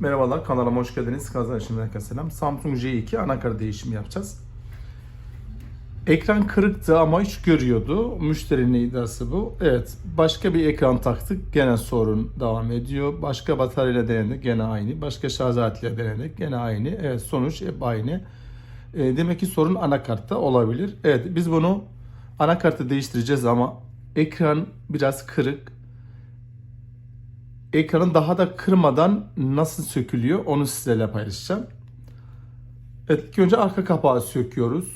Merhabalar kanalıma hoş geldiniz. Kazan için herkese selam. Samsung J2 anakart değişimi yapacağız. Ekran kırıktı ama hiç görüyordu. Müşterinin iddiası bu. Evet başka bir ekran taktık. Gene sorun devam ediyor. Başka bataryayla denedik. Gene aynı. Başka şarj aletiyle denedik. Gene aynı. Evet sonuç hep aynı. E, demek ki sorun anakartta olabilir. Evet biz bunu anakartı değiştireceğiz ama ekran biraz kırık ekranı daha da kırmadan nasıl sökülüyor onu sizlerle paylaşacağım. Evet ilk önce arka kapağı söküyoruz.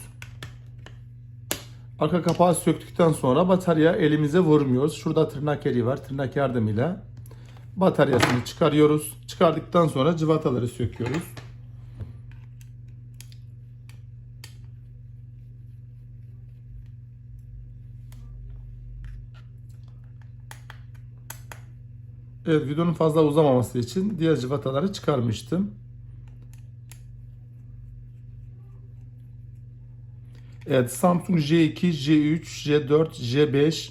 Arka kapağı söktükten sonra batarya elimize vurmuyoruz. Şurada tırnak yeri var. Tırnak yardımıyla bataryasını çıkarıyoruz. Çıkardıktan sonra cıvataları söküyoruz. Evet videonun fazla uzamaması için diğer cıvataları çıkarmıştım. Evet Samsung J2, J3, J4, J5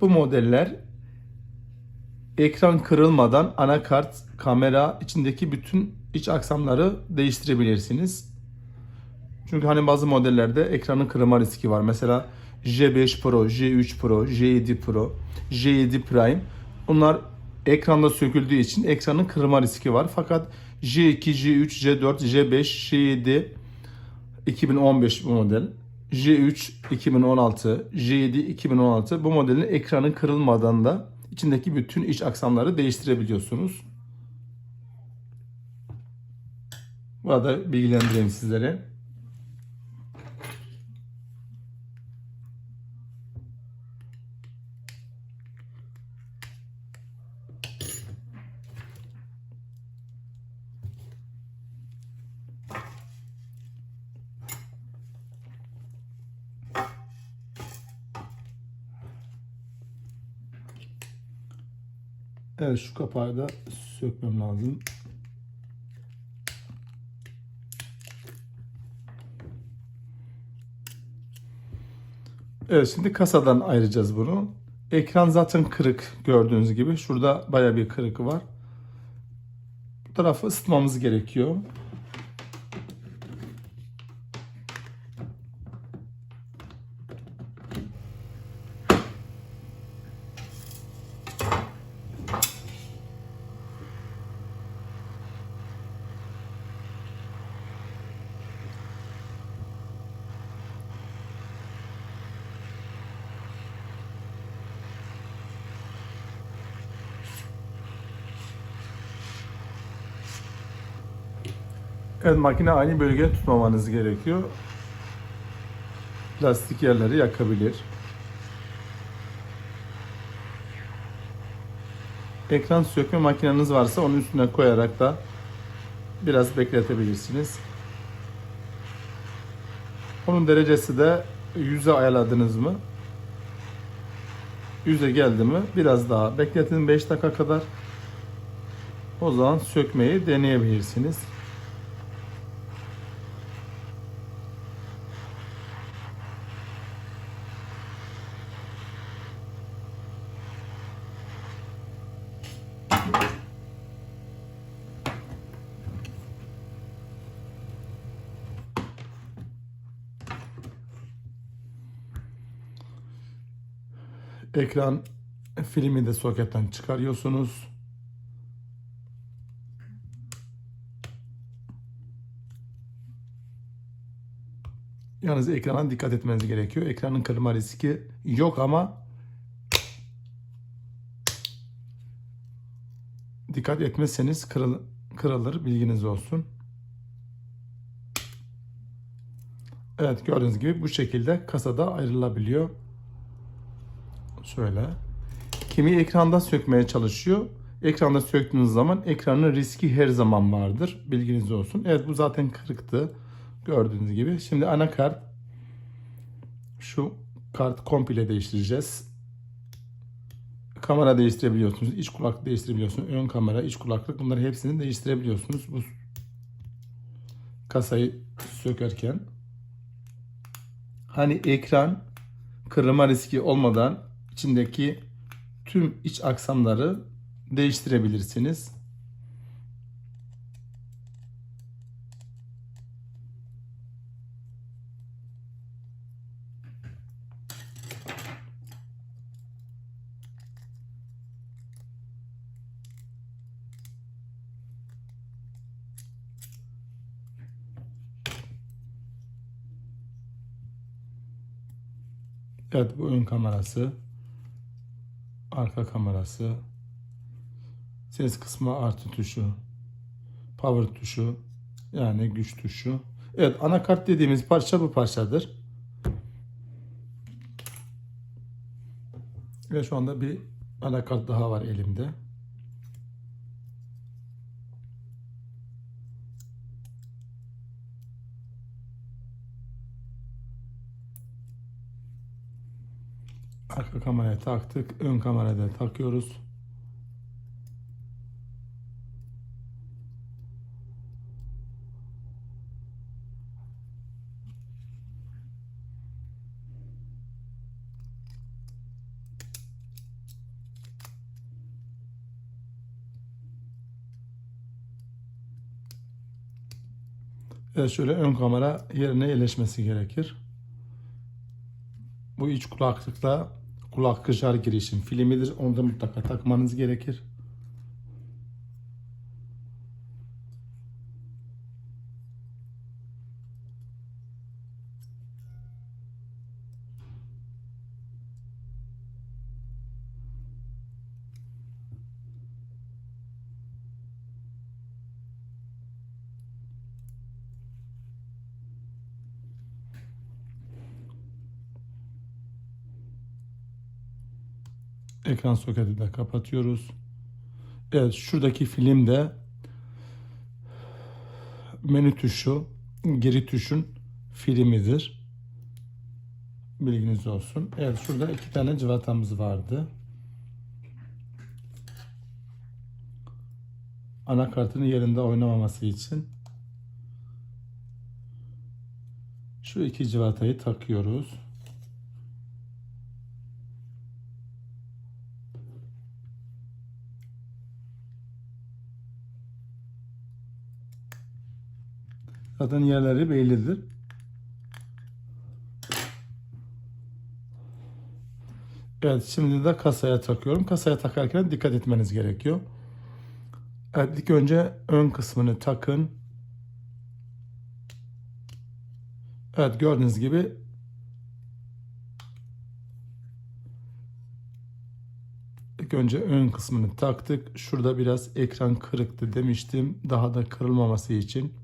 bu modeller ekran kırılmadan anakart, kamera içindeki bütün iç aksamları değiştirebilirsiniz. Çünkü hani bazı modellerde ekranın kırılma riski var. Mesela J5 Pro, J3 Pro, J7 Pro, J7 Prime. Bunlar ekranda söküldüğü için ekranın kırılma riski var. Fakat J2, J3, J4, J5, J7 2015 bu model. J3 2016, J7 2016 bu modelin ekranı kırılmadan da içindeki bütün iç aksamları değiştirebiliyorsunuz. Burada bilgilendireyim sizlere. Evet şu kapağı da sökmem lazım. Evet şimdi kasadan ayıracağız bunu. Ekran zaten kırık gördüğünüz gibi. Şurada baya bir kırık var. Bu tarafı ısıtmamız gerekiyor. Evet makine aynı bölgede tutmamanız gerekiyor. Plastik yerleri yakabilir. Ekran sökme makineniz varsa onun üstüne koyarak da biraz bekletebilirsiniz. Onun derecesi de 100'e ayarladınız mı? 100'e geldi mi? Biraz daha bekletin 5 dakika kadar. O zaman sökmeyi deneyebilirsiniz. Ekran filmi de soketten çıkarıyorsunuz. Yalnız ekrana dikkat etmeniz gerekiyor. Ekranın kırılma riski yok ama dikkat etmezseniz kırıl, kırılır bilginiz olsun. Evet gördüğünüz gibi bu şekilde kasada ayrılabiliyor. Şöyle. Kimi ekranda sökmeye çalışıyor. Ekranda söktüğünüz zaman ekranın riski her zaman vardır. Bilginiz olsun. Evet bu zaten kırıktı. Gördüğünüz gibi. Şimdi anakart şu kart komple değiştireceğiz. Kamera değiştirebiliyorsunuz. iç kulaklık değiştirebiliyorsunuz. Ön kamera, iç kulaklık bunları hepsini değiştirebiliyorsunuz. Bu kasayı sökerken. Hani ekran kırılma riski olmadan içindeki tüm iç aksamları değiştirebilirsiniz. Evet bu ön kamerası. Arka kamerası. Ses kısmı artı tuşu. Power tuşu. Yani güç tuşu. Evet anakart dediğimiz parça bu parçadır. Ve şu anda bir anakart daha var elimde. Arka kameraya taktık. Ön kamerada takıyoruz. Evet şöyle ön kamera yerine yerleşmesi gerekir. Bu iç kulaklıkla kulak kıjar girişim filmidir. Onu da mutlaka takmanız gerekir. Ekran soketi de kapatıyoruz. Evet şuradaki filmde menü tuşu geri tuşun filmidir. Bilginiz olsun. Evet şurada iki tane cıvatamız vardı. Anakartın yerinde oynamaması için şu iki cıvatayı takıyoruz. Zaten yerleri bellidir. Evet şimdi de kasaya takıyorum. Kasaya takarken dikkat etmeniz gerekiyor. Evet ilk önce ön kısmını takın. Evet gördüğünüz gibi ilk önce ön kısmını taktık. Şurada biraz ekran kırıktı demiştim. Daha da kırılmaması için.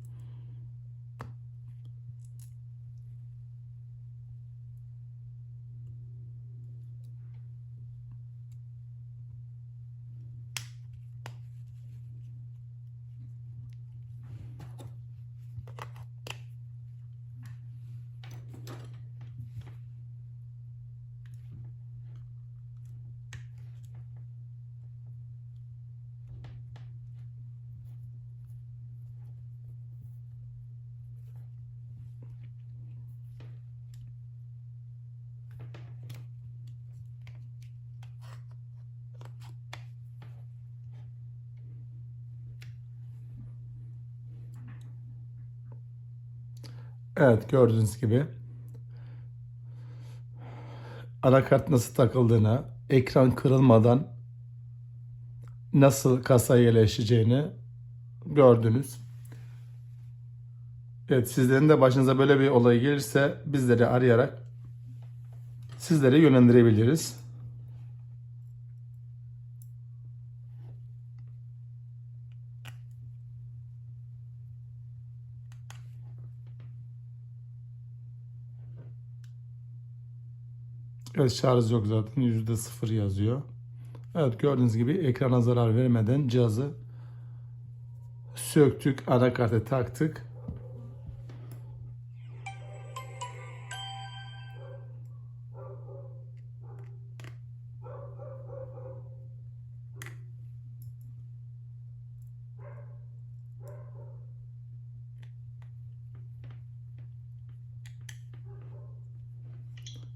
Evet gördüğünüz gibi anakart nasıl takıldığını, ekran kırılmadan nasıl kasaya yerleşeceğini gördünüz. Evet sizlerin de başınıza böyle bir olay gelirse bizleri arayarak sizlere yönlendirebiliriz. Evet şarj yok zaten %0 yazıyor. Evet gördüğünüz gibi ekrana zarar vermeden cihazı söktük, anakartı taktık.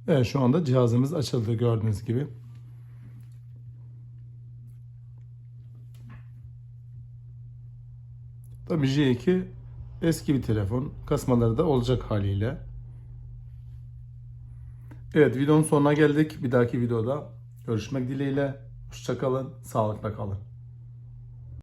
Evet şu anda cihazımız açıldı gördüğünüz gibi. Tabii J2 eski bir telefon. Kasmaları da olacak haliyle. Evet videonun sonuna geldik. Bir dahaki videoda görüşmek dileğiyle. Hoşçakalın. Sağlıkla kalın.